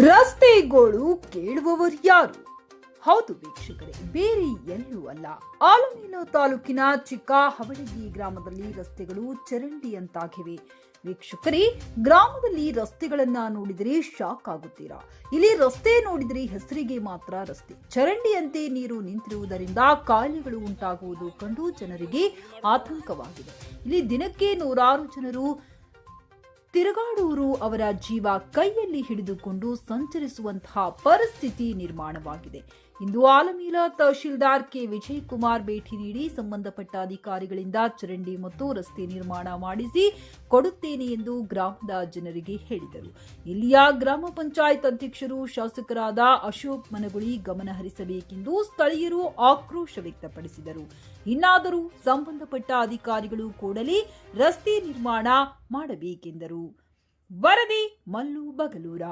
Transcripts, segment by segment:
ರಸ್ತೆ ಗೋಳು ಕೇಳುವವರು ಯಾರು? ಹೌದು ವೀಕ್ಷಕರೇ, ಬೇರೆ ಎಲ್ಲೂ ಅಲ್ಲ. ಆಲಮೀನು ತಾಲೂಕಿನ ಚಿಕ್ಕ ಹವಳಗಿ ಗ್ರಾಮದಲ್ಲಿ ರಸ್ತೆಗಳು ಚರಂಡಿಯಂತಾಗಿವೆ. ವೀಕ್ಷಕರೇ, ಗ್ರಾಮದಲ್ಲಿ ರಸ್ತೆಗಳನ್ನ ನೋಡಿದರೆ ಶಾಕ್ ಆಗುತ್ತೀರಾ? ಇಲ್ಲಿ ರಸ್ತೆ ನೋಡಿದರೆ ಹೆಸರಿಗೆ ಮಾತ್ರ ರಸ್ತೆ. ಚರಂಡಿಯಂತೆ ನೀರು ನಿಂತಿರುವುದರಿಂದ ಕಾಯಿಲೆಗಳು ಉಂಟಾಗುವುದು ಕಂಡು ಜನರಿಗೆ ಆತಂಕವಾಗಿದೆ. ಇಲ್ಲಿ ದಿನಕ್ಕೆ ನೂರಾರು ಜನರು ತಿರುಗಾಡುವರು ಅವರ ಜೀವ ಕೈಯಲ್ಲಿ ಹಿಡಿದುಕೊಂಡು ಸಂಚರಿಸುವಂತಹ ಪರಿಸ್ಥಿತಿ ನಿರ್ಮಾಣವಾಗಿದೆ. ಇಂದು ಆಲಮೀಲ ತಹಶೀಲ್ದಾರ್ ಕೆ. ವಿಜಯ್ ಕುಮಾರ್ ಭೇಟಿ ನೀಡಿ ಸಂಬಂಧಪಟ್ಟ ಅಧಿಕಾರಿಗಳಿಂದ ಚರಂಡಿ ಮತ್ತು ರಸ್ತೆ ನಿರ್ಮಾಣ ಮಾಡಿಸಿ ಕೊಡುತ್ತೇನೆ ಎಂದು ಗ್ರಾಮದ ಜನರಿಗೆ ಹೇಳಿದರು. ಇಲ್ಲಿಯ ಗ್ರಾಮ ಪಂಚಾಯತ್ ಅಧ್ಯಕ್ಷರು ಶಾಸಕರಾದ ಅಶೋಕ್ ಮನಗುಳಿ ಗಮನ ಹರಿಸಬೇಕೆಂದು ಸ್ಥಳೀಯರು ಆಕ್ರೋಶ ವ್ಯಕ್ತಪಡಿಸಿದರು. ಇನ್ನಾದರೂ ಸಂಬಂಧಪಟ್ಟ ಅಧಿಕಾರಿಗಳು ಕೂಡಲೇ ರಸ್ತೆ ನಿರ್ಮಾಣ ಮಾಡಬೇಕೆಂದರು. ವರದಿ ಮಲ್ಲು ಬಗಲೂರ.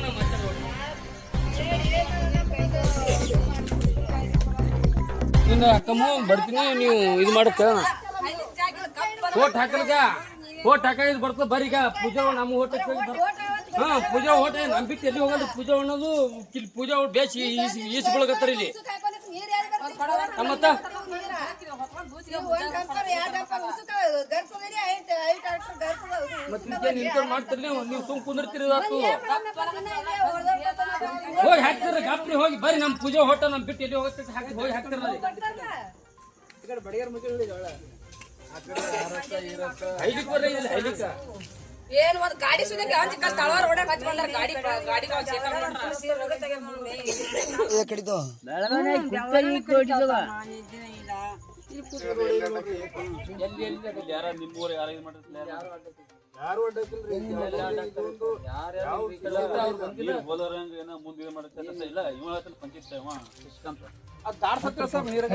ಅವದಕ್ಕೆ ನಿನ್ನ ಅಕ್ಕಮ್ಮ ಬರ್ತೀನಿ, ನೀವು ಇದು ಮಾಡಕ್ಕ. ಓಟ್ ಹಾಕಲ್ಗ ಓಟ್ ಹಾಕಿದ್ ಬರ್ತದ ಬರೀಗ ಪೂಜಾ ನಮ್ಮ ಹೋಟೆಲ್ ಹಾ, ಪೂಜಾ ಹೋಟೆಲ್ ನಂಬಿಕೆ ಎಲ್ಲಿ ಹೋಗೋದು ಪೂಜಾ ಅನ್ನೋದು ಪೂಜಾ ಬೇಸಿ ಈಸ್ ಈಸ್ಕೊಳಕತ್ತಾರ ಇಲ್ಲಿ. ಮತ್ತ ಮತ್ತೆ ನಿಂತ್ಕೊಂಡು ಮಾಡ್ತೀರಿ ನೀವು ನೀವು ಸುಮ್ ಕುಂದಿರ್ತೀರಿ ಹೋಗಿ ಹಾಕ್ತಿರ ಗಾಪ್ರಿ ಹೋಗಿ ಬರ್ರಿ ನಮ್ಮ ಪೂಜೆ ಹೋಟ ನಮ್ ಬಿಟ್ಟು ಎಲ್ಲಿ ಹೋಗುತ್ತೆ ಹಾಕಿ ಹೋಗಿ ಹಾಕ್ತಿರಲ್ಲ ಹೈಲಿಕ್ ಬರ್ರಿ ಇಲ್ಲಿ ಹೈಲಿಕ್ ಏನ್ ಒಂದ್ ಗಾಡಿ ಸುದ್ದಿ ಗಾಡಿ ಗಾಡಿ ಎಲ್ಲಿ ಎಲ್ಲಿ ಅದು ಯಾರ ನಿಮ್ಮೂರು ಯಾರ ಇದು ಮಾಡಿರ್ತಿಲ್ಲ ಯಾರು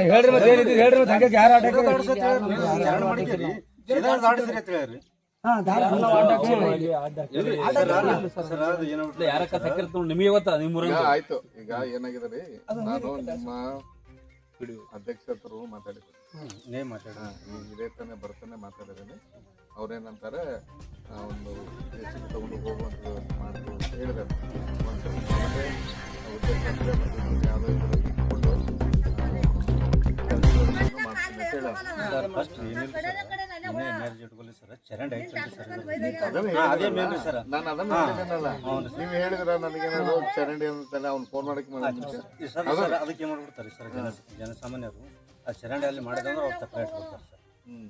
ಹೇಳ್ರಿ ಮತ್ತೆ ಏನಿದೆ ಹೇಳ್ರಿ ಮತ್ತೆ ಹಂಗೆ ಯಾರು ಆಟ ಸಕ್ಕಿರ್ತ ನಿಮಗೆ ಗೊತ್ತಾ ನಿಮ್ಮೂರ ಈಗ ಆಯ್ತು. ಈಗ ಏನಾಗಿದೆ ರೀ? ನಾನು ನಿಮ್ಮ ಅಧ್ಯಕ್ಷರು ಈಗ ಇದೇ ತಾನೇ ಬರ್ತಾನೆ ಮಾತಾಡಿದ್ದೀನಿ. ಅವ್ರೇನಂತಾರೆ ಒಂದು ದೇಶಕ್ಕೆ ತಗೊಂಡು ಹೋಗುವಂತ ಮಾಡ್ತು ಅಂತ ಹೇಳಿದ್ದಾರೆ. ಒಂದು ಆಮೇಲೆ ಉದ್ದೇಶ ಅಂದ್ರೆ ಮತ್ತೆ ಇನ್ನೊಂದು ಯಾವುದೋ ಸರ್ ಕೆಲ್ಸಗಳನ್ನು ಮಾಡ್ತೀನಿ ಅಂತ ಹೇಳೋರು. ಅದನ್ನ ಹೇಳಿದ್ರು. ನಾನು ಅದನ್ನ ಹೇಳಿದ್ದೀನಲ್ಲ ನೀವು ಹೇಳಿದ್ರ ನನಗೇನಾದ್ರು ಚರಂಡಿ ಅಂತಾನೆ ಅವ್ನು ಫೋನ್ ಮಾಡಕ್ಕೆ ಸರ್ ಅದಕ್ಕೆ ಮಾಡ್ಬಿಡ್ತಾರೆ ಸರ್ ಜನ ಜನಸಾಮಾನ್ಯರು ಆ ಚರಂಡಿ ಅಲ್ಲಿ ಮಾಡಿದ್ರೆ ಅವ್ರು ತಪ್ಪ ಇಟ್ಬಿಡ್ತಾರೆ ಸರ್ ಹ್ಮ್.